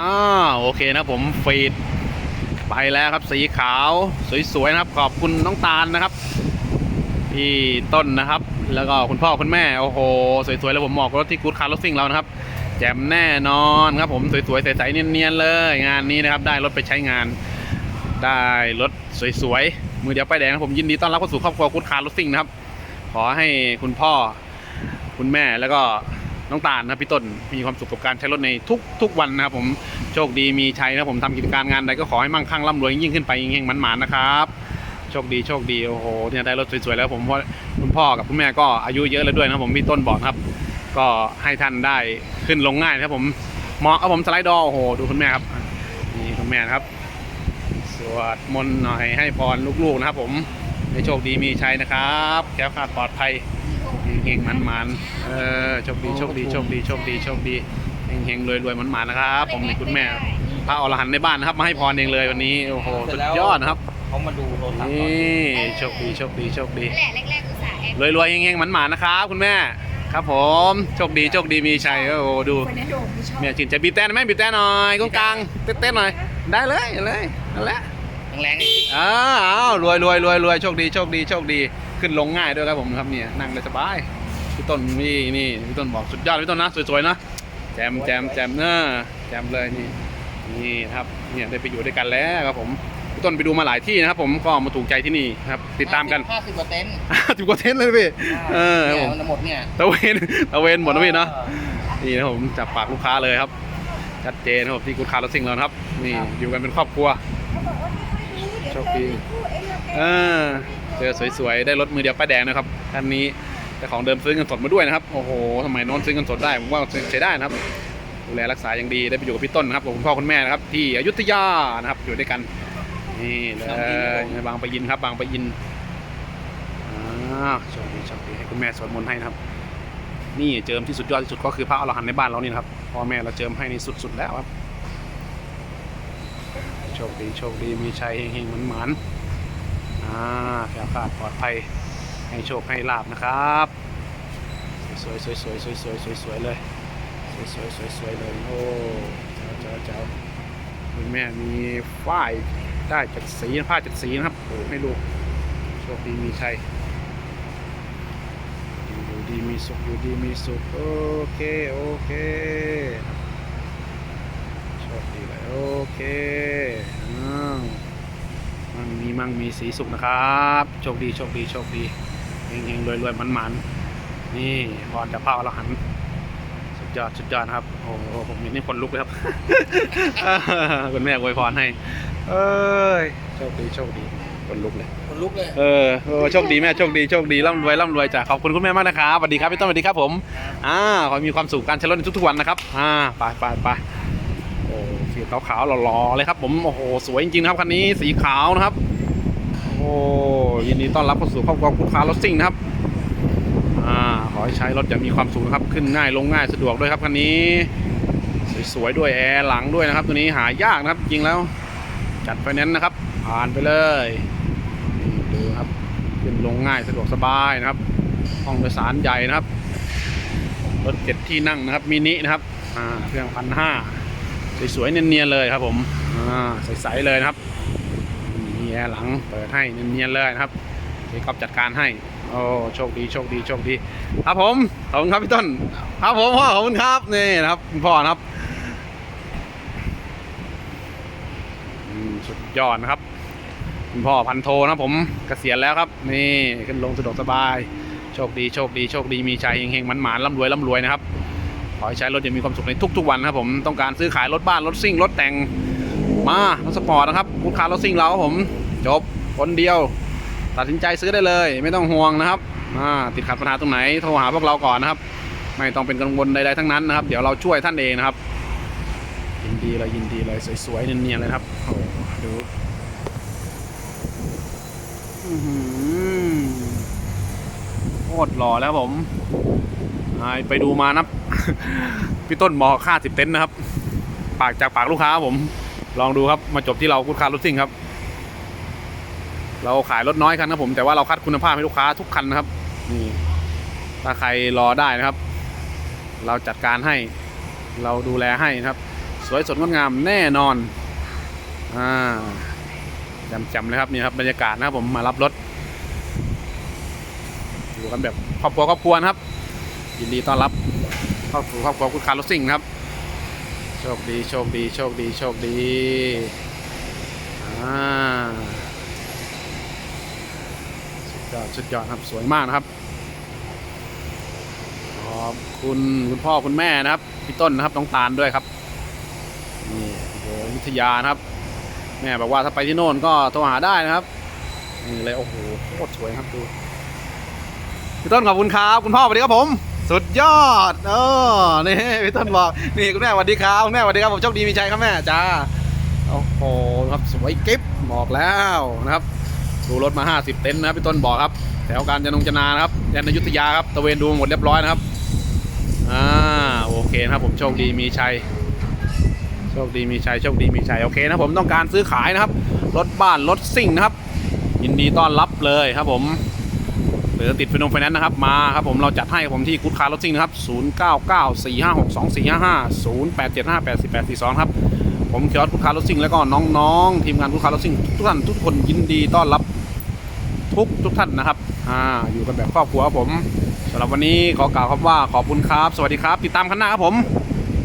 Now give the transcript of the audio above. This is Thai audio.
อ่าโอเคนะผมฟีดไปแล้วครับสีขาวสวยๆนะครับ ขอบคุณน้องตาลนะครับพี่ต้นนะครับ แล้วก็คุณพ่อคุณแม่โอ้โหสวยๆแล้วผมเหมาะกับรถที่กู๊ดคาร์รถซิ่งเรานะครับแจ่มแน่นอนครับผมสวยๆใสๆเนียนๆเลย งานนี้นะครับ ได้รถไปใช้งาน ได้รถสวยๆมือเดียวป้ายแดงนะผมยินดีต้อนรับเข้าสู่ครอบครัวกู๊ดคาร์รถซิ่งนะครับ ขอให้คุณพ่อคุณแม่แล้วก็ น้องตาลนะพี่ต้นมีความสุขกับการใช้รถในทุกทุกวันนะครับผมโชคดีมีชัยนะผมทำกิจการงานใดก็ขอให้มั่งคั่งร่ำรวยยิ่งขึ้นไปยิ่งๆมันๆนะครับโชคดีโชคดีโอ้โหเนี่ยได้รถสวยๆแล้วผมเพราะคุณพ่อกับคุณแม่ก็อายุเยอะแล้วด้วยนะผมพี่ต้นบอกครับ ก็ให้ท่านได้ขึ้นลงง่ายนะครับผมเหมาะครับผมสไลด์ดอโอ้โหดูคุณแม่ครับนี่คุณแม่ครับสวดมนต์หน่อยให้พรลูกๆนะครับผมให้โชคดีมีชัยนะครับแคล้วคลาดปลอดภัย เฮงๆมันๆเออโชคดีโชคดีโชคดีโชคดีโชคดีเฮงๆรวยๆมันๆนะครับผมนี่คุณแม่พระอรหันต์ในบ้านนะครับ มาให้พรเองเลยวันนี้โอ้โหสุดยอดนะครับเขามาดูโทรศัพท์นี่โชคดีโชคดีโชคดีแหละแรกๆอุตส่าห์แอบรวยๆเฮงๆมันๆนะครับ คุณแม่ครับผมโชคดีโชคดีมีชัยโอ้โหดูคนนี้โดมไม่ชอบแม่ชื่นใจบีบแต่หน่อยไหมบีบแต่หน่อยกงกลางเต้นๆหน่อย ได้เลยเลยนั่นแหละแรงๆอีกอ้าวอ้าวรวยรวยรวยรวยโชคดีโชคดีโชคดีขึ้นลงง่ายด้วยครับผมครับเนี่ยนั่งได้สบาย พี่ต้นนี่นี่พี่ต้นบอกสุดยอดพี่ต้นนะสวยๆนะแจมแจมแจมเนอะแจมเลยนี่นี่ครับเนี่ยได้ไปอยู่ด้วยกันแล้วครับผมพี่ต้นไปดูมาหลายที่นะครับ ผมก็มาถูกใจที่นี่ครับ ติดตามกันห้าสิบกว่าเต็นท์ถูกกว่าเทนเลยพี่เออครับผมเนี่ยมันหมดเนี่ยตะเวนตะเวนหมดนะพี่เนาะนี่นะครับผมจับปากลูกค้าเลยครับ ชัดเจนครับผมที่คุณค้ารถซิ่งแล้วนะครับ นี่อยู่กันเป็นครอบครัวโชคดีเออเจอสวยๆ ได้รถมือเดียวป้ายแดงนะครับคันนี้ แต่ของเดิมซื้อเงินสดมาด้วยนะครับ โอ้โหทำไมโน้นซื้อเงินสดได้ ผมว่าใช้ได้นะครับ ดูแลรักษาอย่างดี ได้ไปอยู่กับพี่ต้นนะครับกับคุณพ่อคุณแม่นะครับ ที่อยุธยานะครับ อยู่ด้วยกัน นี่เลยบางปะยินครับ บางปะยินอ่าโชคดีโชคดีให้คุณแม่สวดมนต์ให้นะครับ นี่เจิมที่สุดยอดที่สุดก็คือพระอรหันต์ในบ้านเรานี่นะครับ พ่อแม่เราเจิมให้นี่สุดๆแล้วครับ โชคดีโชคดีมีชัยเฮงๆหมันๆอ่าแคล้วคลาดปลอดภัย ให้โชคให้ลาบนะครับ สวยๆสวยๆสวยสวยสวยเลยสวยๆสวยๆเลยโอ้เจ้าเจ้าเจ้าคุณแม่มีฝ้ายได้จากสีผ้าจากสีนะครับโอ้ให้ลูกโชคดีมีชัยอยู่ดีมีสุขอยู่ดีมีสุขโอเคโอเคโชคดีเลยโอเคอ้าวมั่งมีมั่งมีสีสุขนะครับ โชคดีโชคดีโชคดี เฮงเฮงรวยรวยมันมันๆนี่พรจากพระอรหันต์สุดยอดสุดยอดนะครับ โอ้โหผมเห็นนี่คนลุกเลยครับคุณแม่อวยพรให้ เอ้ยโชคดีโชคดีคนลุกเลยคนลุกเลยเออเออโชคดีแม่โชคดีโชคดีร่ำรวยร่ำรวยจ้ะขอบคุณคุณแม่มากนะครับสวัสดีครับพี่ต้นสวัสดีครับผมอ่าขอให้มีความสุขการใช้รถในทุกๆวันนะครับอ่าไปไปไปโอ้สีขาวๆหล่อๆเลยครับ ผมโอ้โหสวยจริงๆนะครับคันนี้สีขาวนะครับโอ้ ยินดีต้อนรับเข้าสู่ครอบครัวคุณค้ารถซิ่งนะครับอ่าขอให้ใช้รถอย่างมีความสุขนะครับ ขึ้นง่ายลงง่ายสะดวกด้วยครับคันนี้ สวยๆด้วยแอร์หลังด้วยนะครับ ตัวนี้หายากนะครับจริงแล้ว จัดไฟแนนซ์นะครับ ผ่านไปเลยนี่ดูครับขึ้นลงง่ายสะดวกสบายนะครับห้องโดยสารใหญ่นะครับรถเจ็ดที่นั่งนะครับมินินะครับอ่าเครื่องพันห้าสวยๆเนียนๆเลยครับผมอ่าใสๆเลยนะครับ แอร์หลังเปิดให้เนียนๆเลยนะครับพี่ก๊อฟจัดการให้โอ้โชคดีโชคดีโชคดี ครับผมขอบคุณครับพี่ต้นครับผมพ่อขอบคุณครับนี่นะครับคุณพ่อนะครับสุดยอดนะครับ คุณพ่อพันโทนะผมเกษียณแล้วครับ นี่ขึ้นลงสะดวกสบาย โชคดีโชคดีโชคดีมีชัยเฮงๆมันหมานร่ำรวยร่ำรวยนะครับขอให้ใช้รถอย่างมีความสุขในทุก ๆ วันครับผมต้องการซื้อขายรถบ้านรถซิ่งรถแต่งมารถสปอร์ตนะครับลูกค้ารถซิ่งเราครับผม จบคนเดียว ตัดสินใจซื้อได้เลย ไม่ต้องห่วงนะครับติดขัดปัญหาตรงไหนโทรหาพวกเราก่อนนะครับ ไม่ต้องเป็นกังวลใดๆทั้งนั้นนะครับ เดี๋ยวเราช่วยท่านเองนะครับ ยินดีเลยยินดีเลยสวยๆเนียนๆเลยครับโอ้โหดูอื้อหือโคตรหล่อแล้วผมไปดูมานะพี่ต้นบอกค่าสิบเต็นนะครับ ปากจากปากลูกค้าผม ลองดูครับมาจบที่เราคุณค้ารถซิ่งครับ เราขายรถน้อยคันครับผมแต่ว่าเราคัดคุณภาพให้ลูกค้าทุกคันนะครับนี่ถ้าใครรอได้นะครับ เราจัดการให้ เราดูแลให้นะครับ สวยสดงดงามแน่นอนอ่าจำๆเลยครับนี่ครับบรรยากาศนะครับผมมารับรถอยู่กันแบบครอบครัวครอบครัวนะครับยินดีต้อนรับครอบครัวครอบครัวคุณคาร์ลซิ่งครับ โชคดีโชคดีโชคดีโชคดีอ่า สุดยอดสุดยอดครับสวยมากนะครับขอบคุณคุณพ่อคุณแม่นะครับพี่ต้นนะครับน้องตาลด้วยครับนี่โหวิทยานะครับแม่บอกว่าถ้าไปที่โน่นก็โทรหาได้นะครับนี่เลยโอ้โหโคตรสวยครับดูพี่ต้นขอบคุณครับคุณพ่อสวัสดีครับผม สุดยอดเออนี่พี่ต้นบอกนี่คุณแม่สวัสดีครับคุณแม่สวัสดีครับผมโชคดีมีชัยครับแม่จ้าโอ้โหครับสวยกิ๊บบอกแล้วนะครับ ดูรถมา 50 เต็นท์นะครับพี่ต้นบอกครับ แถวการจนงจนานะครับแดนอยุธยาครับตะเวนดูหมดเรียบร้อยนะครับอ่าโอเคนะครับผมโชคดีมีชัยโชคดีมีชัยโชคดีมีชัยโอเคนะผมต้องการซื้อขายนะครับ รถบ้านรถซิ่งนะครับ ยินดีต้อนรับเลยครับผมหรือติดฟินงไฟแนนซ์นะครับมาครับผมเราจัดให้ผมที่กู๊ดคาร์รถซิ่งนะครับ 0 9 9 4 5 6 2 4 5 5 0 8 7 5 8 8 4 2 ครับ ผมเคียร์กู๊ดคาร์รถซิ่งแล้วก็น้องๆ ทีมงานกู๊ดคาร์รถซิ่งทุกท่านทุกคนยินดีต้อนรับ ทุกทุกท่านนะครับอ่าอยู่กันแบบครอบครัวผมสำหรับวันนี้ขอกล่าวคำว่าขอบคุณครับ สวัสดีครับ ติดตามคันหน้าครับผม